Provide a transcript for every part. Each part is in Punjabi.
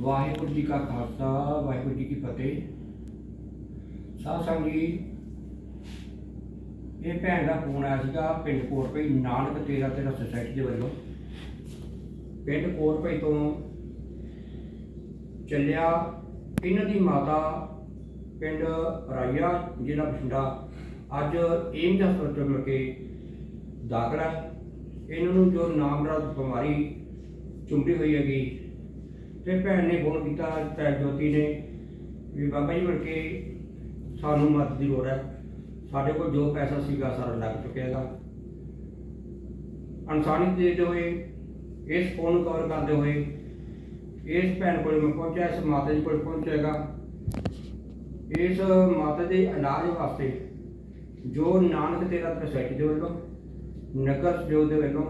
ਵਾਹਿਗੁਰੂ ਜੀ ਕਾ ਖਾਲਸਾ, ਵਾਹਿਗੁਰੂ ਜੀ ਕੀ ਫਤਿਹ। ਸਾਧ ਸੰਗਤ ਜੀ, ਇਹ ਭੈਣ ਦਾ ਫੋਨ ਆਇਆ ਸੀਗਾ ਪਿੰਡ ਕੋਟਪਈ ਨਾਨਕ ਤੇਰਾ ਤੇਰਾ ਸੁਸਾਇਟੀ ਦੇ ਵੱਲੋਂ। ਪਿੰਡ ਕੋਟਪਈ ਤੋਂ ਚੱਲਿਆ ਇਹਨਾਂ ਦੀ ਮਾਤਾ ਪਿੰਡ ਰਾਈਆ, ਜ਼ਿਲ੍ਹਾ ਬਠਿੰਡਾ। ਅੱਜ ਏਮਜ ਹਸਪਤਾਲ ਮਿਲ ਕੇ ਦਾਖਲ ਹੈ। ਇਹਨਾਂ ਨੂੰ ਜੋ ਨਾਮਰਾਦ ਬਿਮਾਰੀ ਚੁੰਬੜੀ ਹੋਈ ਹੈਗੀ ਤੇ ਭੈਣ ਨੇ ਫੋਨ ਕੀਤਾ ਭੈਣ ਜੋਤੀ ਨੇ ਵੀ ਬਾਬਾ ਜੀ ਮਿਲ ਕੇ ਸਾਨੂੰ ਮਦਦ ਦੀ ਲੋੜ ਹੈ। ਸਾਡੇ ਕੋਲ ਜੋ ਪੈਸਾ ਸੀਗਾ ਸਾਰਾ ਲੱਗ ਚੁੱਕਿਆ ਹੈਗਾ। ਇਨਸਾਨੀ ਦੇ ਹੋਏ, ਇਸ ਫੋਨ ਨੂੰ ਕਵਰ ਕਰਦੇ ਹੋਏ, ਇਸ ਭੈਣ ਕੋਲ ਮੈਂ ਪਹੁੰਚਿਆ, ਇਸ ਮਾਤਾ ਜੀ ਕੋਲ ਪਹੁੰਚੇਗਾ ਇਸ ਮਾਤਾ ਦੇ ਇਲਾਜ ਵਾਸਤੇ ਜੋ ਨਾਨਕ ਤੇਰਾ ਸੋਸਾਇਟੀ ਦੇ ਵੱਲੋਂ, ਨਗਰ ਸਹਿਯੋਗ ਦੇ ਵੱਲੋਂ,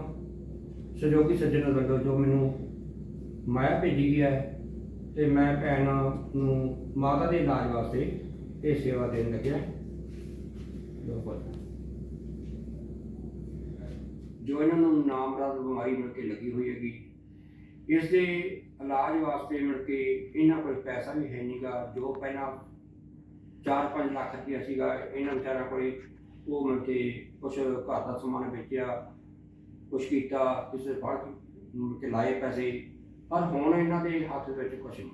ਸਹਿਯੋਗੀ ਸੱਜਣ ਵੱਲੋਂ ਜੋ ਮੈਨੂੰ ਮਾਇਆ ਭੇਜੀ ਗਈ ਹੈ ਤੇ ਮੈਂ ਭੈਣ ਨੂੰ ਮਾਤਾ ਦੇ ਇਲਾਜ ਵਾਸਤੇ ਇਹ ਸੇਵਾ ਦੇਣ ਲੱਗਿਆ। ਜੋ ਇਹਨਾਂ ਨੂੰ ਨਾਮਰਾਦ ਬਿਮਾਰੀ ਮਿਲ ਕੇ ਲੱਗੀ ਹੋਈ ਹੈਗੀ, ਇਸ ਦੇ ਇਲਾਜ ਵਾਸਤੇ ਮਿਲ ਕੇ ਇਹਨਾਂ ਕੋਲ ਪੈਸਾ ਵੀ ਹੈ ਨਹੀਂਗਾ ਜੋ ਪਹਿਲਾਂ 4-5 ਲੱਖ ਰੁਪਇਆ ਸੀਗਾ, ਇਹਨਾਂ ਵਿਚਾਰਿਆਂ ਕੋਲੇ ਉਹ ਮਿਲ ਕੇ ਕੁਝ ਘਰ ਦਾ ਸਮਾਨ ਵੇਚਿਆ, ਕੁਛ ਕੀਤਾ, ਕਿਸੇ ਫੜ ਮਿਲ ਕੇ ਲਾਏ ਪੈਸੇ। ਪਰ ਹੁਣ ਇਹਨਾਂ ਦੇ ਹੱਥ ਵਿੱਚ ਕੁਛ ਨਹੀਂ।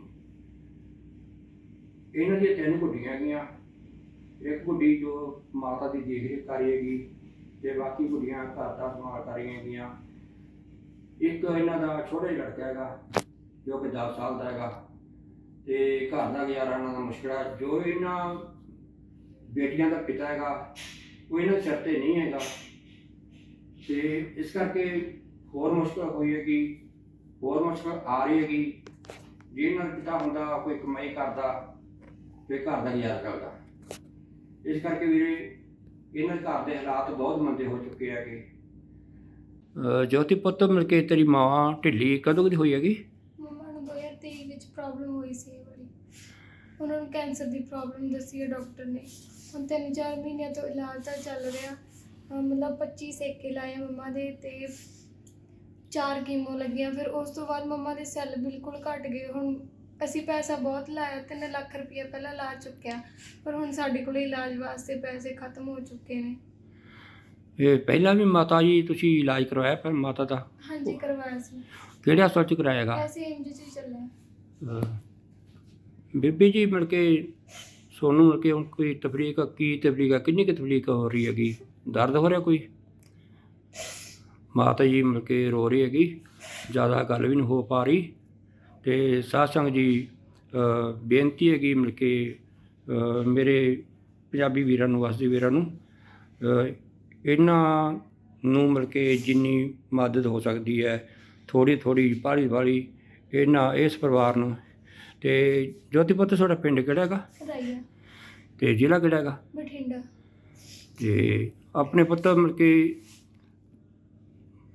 ਇਹਨਾਂ ਦੀਆਂ ਤਿੰਨ ਗੁੱਡੀਆਂ ਹੈਗੀਆਂ। ਇੱਕ ਗੁੱਡੀ ਜੋ ਮਾਤਾ ਦੀ ਦੇਖ ਰੇਖ ਕਰ ਰਹੀ ਹੈਗੀ ਤੇ ਬਾਕੀ ਗੁੱਡੀਆਂ ਘਰ ਦਾ ਸੰਭਾਲ ਕਰ ਰਹੀਆਂ ਹੈਗੀਆਂ। ਇੱਕ ਇਹਨਾਂ ਦਾ ਛੋਟਾ ਜਿਹਾ ਲੜਕਾ ਹੈਗਾ, ਜੋ ਕਿ 10 ਸਾਲ ਦਾ ਹੈਗਾ ਤੇ ਘਰ ਦਾ ਗੁਜ਼ਾਰਾ ਇਹਨਾਂ ਦਾ ਮੁਸ਼ਕਿਲ ਹੈ ਜੋ ਇਹਨਾਂ ਬੇਟੀਆਂ ਦਾ ਪਿਤਾ ਹੈਗਾ, ਉਹ ਇਹਨਾਂ ਦੇ ਸਿਰ ਤੇ ਨਹੀਂ ਹੈਗਾ। ਤੇ ਇਸ ਕਰਕੇ ਹੋਰ ਮੁਸ਼ਕਲ ਹੋਈ ਹੈ ਕਿ ਹੋਰ ਮੁਸ਼ਕਲ ਆ ਰਹੀ ਹੈਗੀ। ਜੇ ਇਹਨਾਂ ਦਾ ਪਿਤਾ ਹੁੰਦਾ ਕੋਈ ਕਮਾਈ ਕਰਦਾ ਤੇ ਘਰ ਦਾ ਗੁਜ਼ਾਰਾ ਕਰਦਾ। ਇਸ ਕਰਕੇ ਵੀਰੇ ਇਹਨਾਂ ਘਰ ਦੇ ਹਾਲਾਤ ਬਹੁਤ ਮੰਦੇ ਹੋ ਚੁੱਕੇ ਹੈਗੇ। ਜੋਤੀ ਪੁੱਤ ਮਿਲ ਕੇ ਤੇਰੀ ਮਾਂ ਢਿੱਲੀ ਕਦੋਂ ਦੀ ਹੋਈ ਹੈਗੀ? ਮੰਮਾ ਨੂੰ 2023 ਵਿੱਚ ਪ੍ਰੋਬਲਮ ਹੋਈ ਸੀ ਉਹਨਾਂ ਨੂੰ ਕੈਂਸਰ ਦੀ ਪ੍ਰੋਬਲਮ ਦੱਸੀ ਹੈ ਡਾਕਟਰ ਨੇ। ਹੁਣ ਤਿੰਨ ਚਾਰ ਮਹੀਨਿਆਂ ਤੋਂ ਇਲਾਜ ਤਾਂ ਚੱਲ ਰਿਹਾ। ਅਹ ਮਤਲਬ 25 ਸੇਕੇ ਲਾਏ ਆ ਮੰਮਾ ਦੇ ਤੇ ਚਾਰ ਕੀਮੋ ਲੱਗੀਆਂ ਫਿਰ ਉਸ ਤੋਂ ਬਾਅਦ ਮੰਮਾ ਦੇ ਸੈੱਲ ਬਿਲਕੁਲ ਘਟ ਗਏ। ਹੁਣ ਅਸੀਂ ਪੈਸਾ ਬਹੁਤ ਲਾਇਆ 3 ਲੱਖ ਰੁਪਏ ਪਹਿਲਾਂ ਲਾ ਚੁੱਕਿਆ ਪਰ ਹੁਣ ਸਾਡੇ ਕੋਲ ਇਲਾਜ ਵਾਸਤੇ ਪੈਸੇ ਖਤਮ ਹੋ ਚੁੱਕੇ ਨੇ। ਇਹ ਪਹਿਲਾਂ ਵੀ ਮਾਤਾ ਜੀ ਤੁਸੀਂ ਇਲਾਜ ਕਰਵਾਇਆ ਪਰ ਮਾਤਾ ਦਾ? ਹਾਂਜੀ ਕਰਵਾਇਆ ਸੀ। ਕਿਹੜੇ ਹਸਪਤਾਲ ਚ ਕਰਾਇਆਗਾ ਐਸੇ ਐਮਜੀ ਚ ਚੱਲਿਆ। ਬੀਬੀ ਜੀ ਮਿਲ ਕੇ ਸੋਨੂੰ ਮਿਲ ਕੇ ਹੁਣ ਕੋਈ ਤਫਰੀਕ ਕੀ ਤਫਰੀਕ ਕਿੰਨੀ ਕੁ ਤਫਰੀਕ ਹੋ ਰਹੀ ਹੈਗੀ? ਦਰਦ ਹੋ ਰਿਹਾ ਕੋਈ? ਮਾਤਾ ਜੀ ਮਿਲ ਕੇ ਰੋ ਰਹੀ ਹੈਗੀ ਜ਼ਿਆਦਾ ਗੱਲ ਵੀ ਨਹੀਂ ਹੋ ਪਾ ਰਹੀ ਤੇ ਸਾਧ ਸੰਗਤ ਜੀ ਬੇਨਤੀ ਹੈਗੀ ਮਿਲ ਕੇ ਮੇਰੇ ਪੰਜਾਬੀ ਵੀਰਾਂ ਨੂੰ ਵਸਦੇ ਵੀਰਾਂ ਨੂੰ ਇਹਨਾਂ ਨੂੰ ਮਿਲ ਕੇ ਜਿੰਨੀ ਮਦਦ ਹੋ ਸਕਦੀ ਹੈ ਥੋੜੀ ਥੋੜੀ ਬਾਹਲੀ ਬਾਹਲੀ ਇਹਨਾਂ ਇਸ ਪਰਿਵਾਰ ਨੂੰ ਤੇ ਜੋਤੀ ਪੁੱਤ ਤੁਹਾਡਾ ਪਿੰਡ ਕਿਹੜਾ ਹੈਗਾ? ਰਾਈਆ ਤੇ ਜ਼ਿਲ੍ਹਾ ਕਿਹੜਾ ਹੈਗਾ? ਬਠਿੰਡਾ। ਤੇ ਆਪਣੇ ਪੁੱਤ ਮਿਲ ਕੇ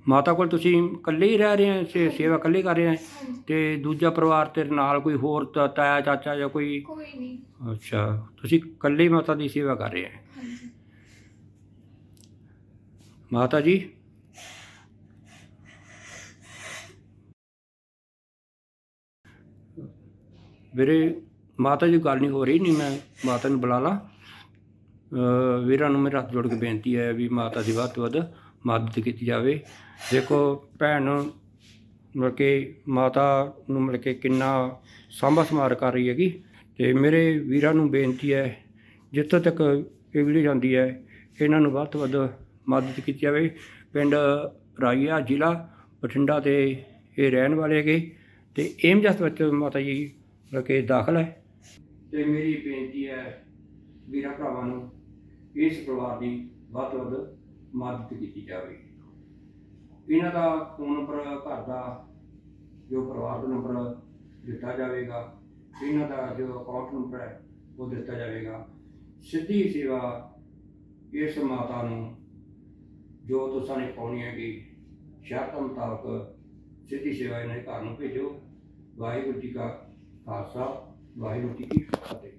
ਮਾਤਾ ਕੋਲ ਤੁਸੀਂ ਇਕੱਲੇ ਹੀ ਰਹਿ ਰਹੇ ਆ ਸੇ- ਸੇਵਾ ਇਕੱਲੇ ਕਰ ਰਹੇ ਆ ਹਾਂਜੀ। ਤੇ ਦੂਜਾ ਪਰਿਵਾਰ ਤੇਰੇ ਨਾਲ ਕੋਈ ਹੋਰ ਤਾ- ਤਾਇਆ ਚਾਚਾ ਜਾਂ ਕੋਈ? ਕੋਈ ਨਹੀਂ। ਅੱਛਾ ਤੁਸੀਂ ਇਕੱਲੇ ਹੀ ਮਾਤਾ ਦੀ ਸੇਵਾ ਕਰ ਰਹੇ ਹਾਂਜੀ। ਮਾਤਾ ਜੀ? ਵੀਰੇ ਮਾਤਾ ਜੀ ਗੱਲ ਨਹੀਂ ਹੋ ਰਹੀ ਨਹੀਂ ਮੈਂ ਮਾਤਾ ਨੂੰ ਬੁਲਾ ਲਾਂ। ਅਹ ਵੀਰਾਂ ਨੂੰ ਮੇਰੇ ਹੱਥ ਜੋੜ ਕੇ ਬੇਨਤੀ ਹੈ ਵੀ ਮਾਤਾ ਦੀ ਵੱਧ ਤੋਂ ਵੱਧ ਮਦਦ ਕੀਤੀ ਜਾਵੇ। ਦੇਖੋ ਭੈਣ, ਮਤਲਬ ਕਿ ਮਾਤਾ ਨੂੰ ਮਤਲਬ ਕਿ ਕਿੰਨਾ ਸਾਂਭਾ ਸੰਭਾਲ ਕਰ ਰਹੀ ਹੈਗੀ ਤੇ ਮੇਰੇ ਵੀਰਾਂ ਨੂੰ ਬੇਨਤੀ ਹੈ, ਜਿੱਥੋਂ ਤੱਕ ਇਹ ਵੀਡੀਓ ਜਾਂਦੀ ਹੈ, ਇਹਨਾਂ ਨੂੰ ਵੱਧ ਤੋਂ ਵੱਧ ਮਦਦ ਕੀਤੀ ਜਾਵੇ। ਪਿੰਡ ਰਾਈਆ ਜ਼ਿਲ੍ਹਾ ਬਠਿੰਡਾ ਦੇ ਇਹ ਰਹਿਣ ਵਾਲੇ ਹੈਗੇ ਤੇ ਏਮਜਸ ਵਿੱਚ ਮਾਤਾ ਜੀ ਮਿਲ ਕੇ ਦਾਖਲ ਹੈ। ਤੇ ਮੇਰੀ ਬੇਨਤੀ ਹੈ ਵੀਰਾਂ ਭਰਾਵਾਂ ਨੂੰ, ਇਸ ਪਰਿਵਾਰ ਦੀ ਵੱਧ ਤੋਂ ਵੱਧ ਮਦਦ ਕੀਤੀ ਜਾਵੇ ਇਹਨਾਂ ਦਾ ਫੋਨ ਨੰਬਰ ਘਰ ਦਾ ਜੋ ਪਰਿਵਾਰ ਦਾ ਨੰਬਰ ਦਿੱਤਾ ਜਾਵੇਗਾ, ਇਹਨਾਂ ਦਾ ਜੋ ਅਕਾਊਂਟ ਨੰਬਰ ਹੈ, ਉਹ ਦਿੱਤਾ ਜਾਵੇਗਾ। ਸਿੱਧੀ ਸੇਵਾ ਇਸ ਮਾਤਾ ਨੂੰ ਜੋ ਤੁਸੀਂ ਨੇ ਪਾਉਣੀ ਹੈਗੀ, ਸ਼ਰਤ ਮੁਤਾਬਕ ਸਿੱਧੀ ਸੇਵਾ ਇਹਨਾਂ ਦੇ ਘਰ ਨੂੰ ਭੇਜੋ। ਵਾਹਿਗੁਰੂ ਜੀ ਕਾ ਖਾਲਸਾ, ਵਾਹਿਗੁਰੂ ਜੀ ਕੀ ਫਤਿਹ।